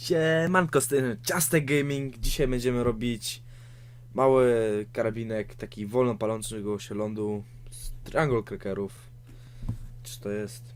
Siemanko, z tym Ciastek Gaming. Dzisiaj będziemy robić mały karabinek, taki wolno palącego się lądu z triangle crackerów. Czy to jest?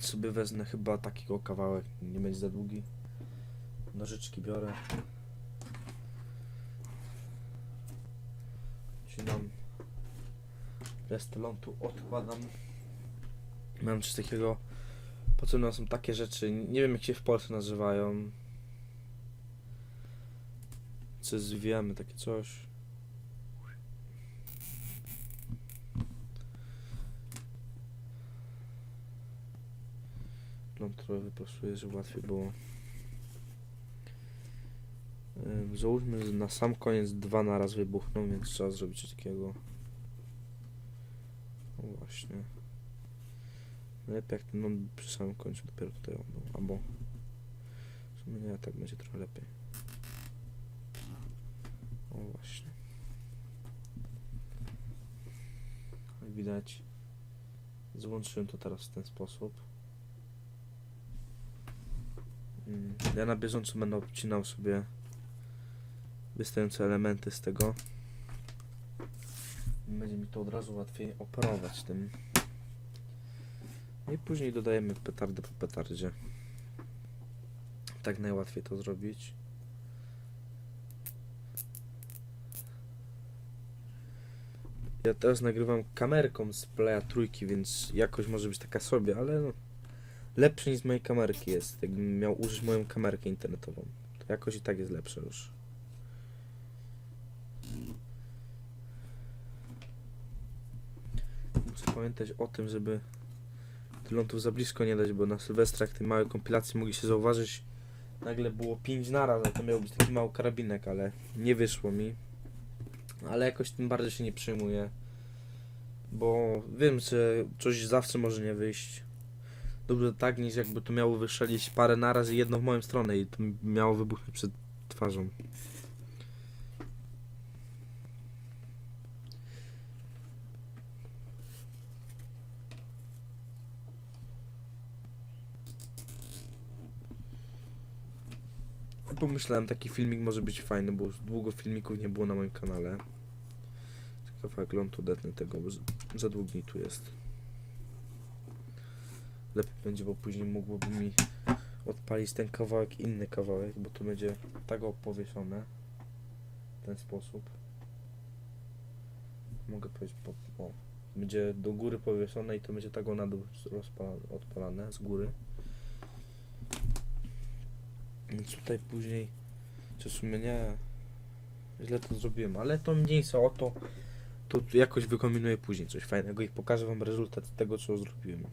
Sobie wezmę chyba takiego kawałek, nie będzie za długi. Nożyczki biorę. Cinam. Resztę lądu odkładam. Mam coś takiego Potrzebne są takie rzeczy, nie wiem jak się w Polsce nazywają. Co zwijamy takie coś. No trochę wyprostuję, żeby łatwiej było. Załóżmy, że na sam koniec dwa naraz wybuchną, więc trzeba zrobić coś takiego. O właśnie. Lepiej jak ten ląd przy samym końcu dopiero tutaj on był. Albo w sumie nie, tak będzie trochę lepiej. O właśnie. Jak widać złączyłem to teraz w ten sposób. Mm, Ja na bieżąco będę obcinał sobie wystające elementy z tego. Będzie mi to od razu łatwiej operować tym. No I później dodajemy petardę po petardzie. Tak najłatwiej to zrobić. Ja teraz nagrywam kamerką z Playa trójki, więc jakość może być taka sobie, ale no, lepszy niż mojej kamerki jest. Jakbym miał użyć moją kamerkę internetową, to jakoś i tak jest lepsza już. Muszę pamiętać o tym, żeby lądów za blisko nie dać, bo na Sylwestrach tej małej kompilacji mogli się zauważyć nagle było 5 naraz, a to miał być taki mały karabinek, ale nie wyszło mi. Ale jakoś tym bardzo się nie przejmuję, bo wiem, że coś zawsze może nie wyjść. Dobrze tak, niż jakby to miało wyszalić parę naraz i jedno w moją stronę i to miało wybuchnąć przed twarzą. Pomyślałem, taki filmik może być fajny, bo już długo filmików nie było na moim kanale. Ciekawe jak ląd odetnę tego, bo za- długi tu jest. Lepiej będzie, bo później mógłby mi odpalić ten kawałek, inny kawałek, bo tu będzie tak opowieszone w ten sposób. Mogę powiedzieć, po, o, będzie do góry powieszone i to będzie tak na dół rozpalane, odpalane z góry. Więc tutaj później, czy w sumie nie, źle to zrobiłem, ale to mniejsza o to, to jakoś wykombinuję później coś fajnego i pokażę wam rezultat tego, co zrobiłem.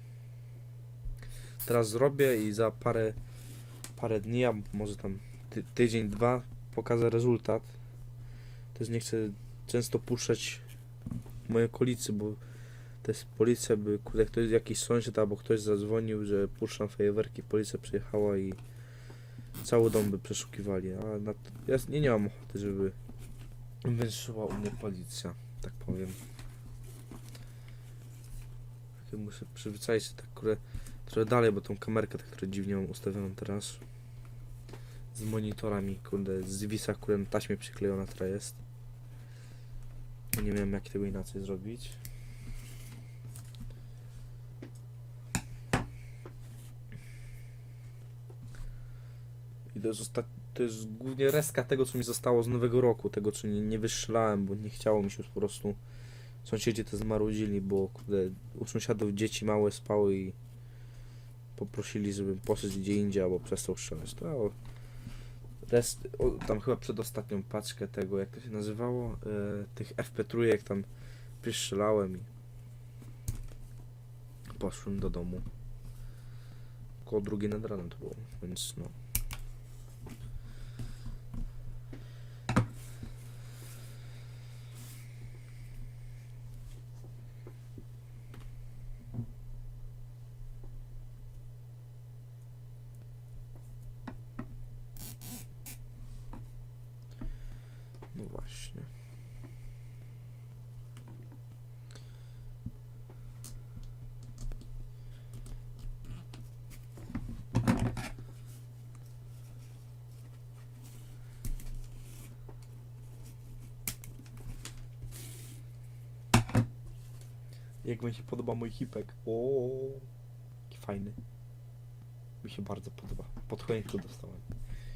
Teraz zrobię i za parę, parę dni, a może tam ty, tydzień, dwa pokażę rezultat. Też nie chcę często puszczać mojej okolicy, bo jest policja, by kurde, ktoś jakiś sąsiad albo ktoś zadzwonił, że puszczam fajerwerki, policja przyjechała i cały dom by przeszukiwali, a na ja nie, nie mam ochoty, żeby wyszła u mnie policja, tak powiem. Muszę przyzwyczaić się tak kurde, trochę dalej, bo tą kamerkę tak trochę dziwnie mam ustawioną teraz. Z monitorami, kurde, z wisa, które na taśmie przyklejona teraz jest. Nie wiem jak tego inaczej zrobić. I to jest, to jest głównie resztka tego, co mi zostało z nowego roku, tego, co nie, nie wystrzelałem, bo nie chciało mi się po prostu. Sąsiedzi to zmarudzili, bo kurde, u sąsiadów dzieci małe spały i poprosili, żebym poszedł gdzie indziej albo przestał strzelać. To o, rest, o, tam chyba przedostatnią paczkę tego, jak to się nazywało, e, tych FP3, jak tam wystrzelałem i poszłem do domu. Koło drugiej nad ranem to było, więc. No właśnie. Jak wam się podoba mój hipek? O, jaki fajny. Mi się bardzo podoba. Pod choinką dostałem.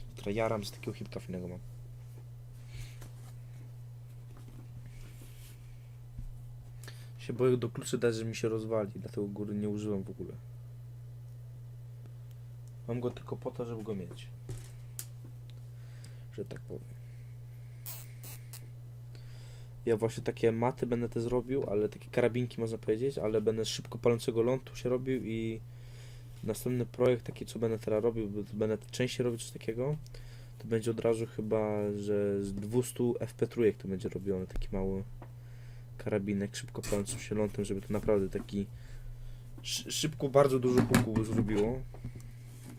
Jutro jaram, z takiego hipka fajnego mam. Się boję do kluczy dać, że mi się rozwali, dlatego góry nie użyłem w ogóle. Mam go tylko po to, żeby go mieć. Że tak powiem. Ja właśnie takie maty będę te zrobił, ale takie karabinki można powiedzieć, ale będę szybko palącego lądu się robił i następny projekt taki co będę teraz robił, będę częściej robił coś takiego, to będzie od razu chyba, że z 200 FP trójek to będzie robiony taki mały karabinek szybko palącym się lądem, żeby to naprawdę taki szy- szybko bardzo dużo huku by zrobiło.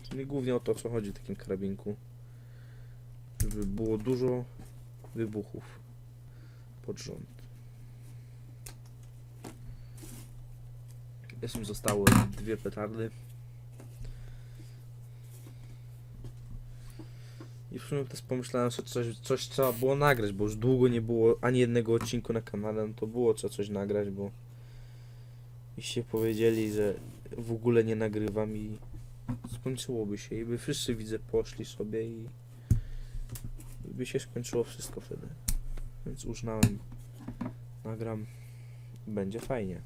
Czyli głównie o to, co chodzi w takim karabinku. Żeby było dużo wybuchów pod rząd. Jeszcze mi zostały dwie petardy. I w sumie też pomyślałem, że coś, coś trzeba było nagrać, bo już długo nie było ani jednego odcinku na kanale, no to było trzeba coś nagrać, bo jeście powiedzieli, że w ogóle nie nagrywam i skończyłoby się i by wszyscy widzę poszli sobie i i by się skończyło wszystko wtedy. Więc uznałem, nagram, będzie fajnie.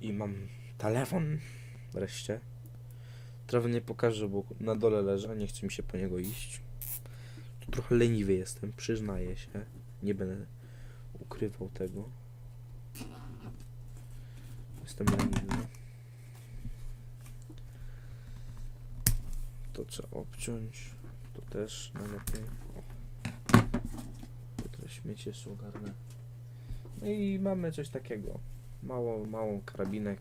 I mam telefon wreszcie. Trochę nie pokażę, bo na dole leży, nie chce mi się po niego iść. Tu trochę leniwy jestem, przyznaję się. Nie będę ukrywał tego. Jestem leniwy. To trzeba obciąć. To też najlepiej. Śmiecie jeszcze ogarnę. No i mamy coś takiego. Mało, małą karabinek.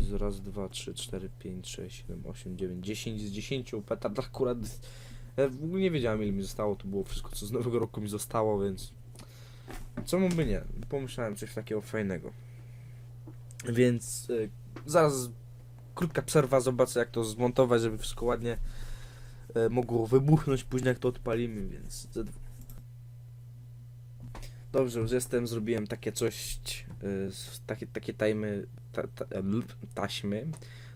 Z, raz, dwa, trzy, cztery, pięć, sześć, siedem, osiem, dziewięć, dziesięć z dziesięciu petard akurat. Ja w ogóle nie wiedziałem ile mi zostało. To było wszystko co z nowego roku mi zostało, więc. Czemu by nie? Pomyślałem coś takiego fajnego. Więc y, zaraz krótka przerwa, zobaczę jak to zmontować, żeby wszystko ładnie e, mogło wybuchnąć później jak to odpalimy, więc Dobrze, już jestem, zrobiłem takie coś, z- takie, takie tajmy, ta, ta, taśmy.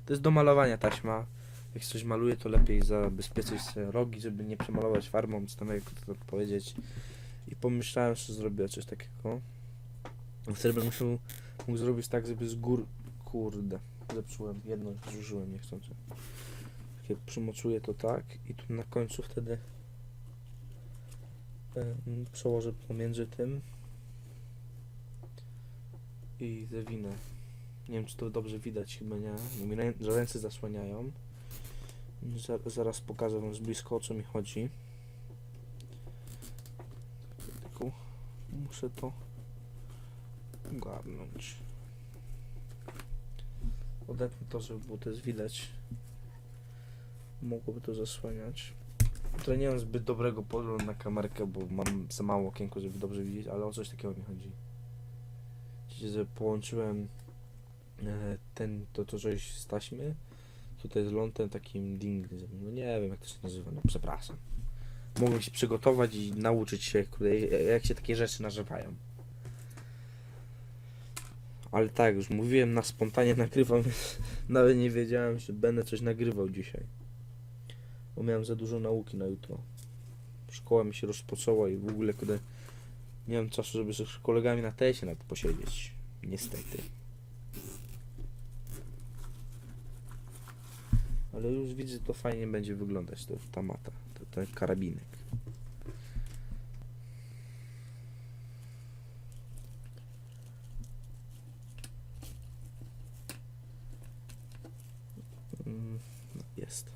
To jest do malowania taśma. Jak coś maluję, to lepiej zabezpieczyć sobie rogi, żeby nie przemalować farbą, czy tam jak to powiedzieć. I pomyślałem, że zrobię coś takiego. Wtedy bym musiał, mógł zrobić tak, żeby z gór... Kurde, zepsułem jedno, zużyłem niechcący. Takie przymocuję to tak i tu na końcu wtedy przełożę pomiędzy tym i zawinę. Nie wiem, czy to dobrze widać, chyba nie, bo mi ręce zasłaniają. Za- Zaraz pokażę wam z blisko o co mi chodzi. Muszę to ogarnąć. Odetnę to, żeby było też widać. Mogłoby to zasłaniać. Tutaj nie mam zbyt dobrego poglądu na kamerkę, bo mam za mało okienko, żeby dobrze widzieć, ale o coś takiego mi chodzi. Widzicie, że połączyłem e, ten, to, to coś z taśmy, tutaj z lądem takim ding, no nie wiem jak to się nazywa, no przepraszam. Mogłem się przygotować i nauczyć się, kurde, jak się takie rzeczy nazywają. Ale tak, już mówiłem, na spontanie nagrywam, nawet nie wiedziałem, że będę coś nagrywał dzisiaj. Bo miałem za dużo nauki na jutro. Szkoła mi się rozpoczęła i w ogóle kiedy nie mam czasu, żeby z kolegami na tesie nawet posiedzieć. Niestety. Ale już widzę, to fajnie będzie wyglądać, to ta mata, to, ten karabinek. Mm, no, Jest.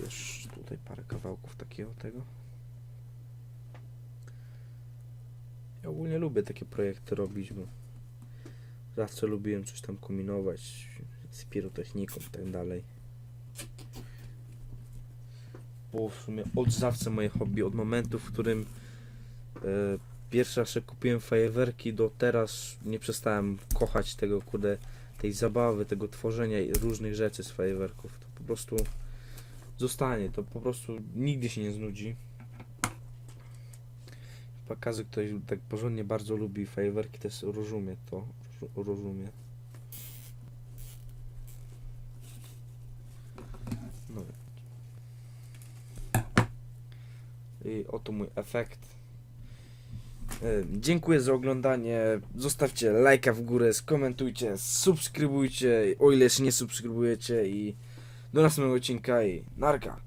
Wiesz, tutaj parę kawałków takiego tego. Ja ogólnie lubię takie projekty robić, bo zawsze lubiłem coś tam kombinować z pirotechniką i tak dalej. Było w sumie od zawsze moje hobby, od momentu, w którym e, pierwszy raz kupiłem fajerwerki do teraz nie przestałem kochać tego, kurde, tej zabawy, tego tworzenia i różnych rzeczy z fajerwerków. To po prostu zostanie. To po prostu nigdy się nie znudzi. Pokazy ktoś tak porządnie bardzo lubi fajerwerki, też rozumie to. ro- Rozumie. No. I oto mój efekt. E, Dziękuję za oglądanie. Zostawcie lajka w górę, skomentujcie, subskrybujcie, o ile jeszcze nie subskrybujecie i do następnego odcinka i narka.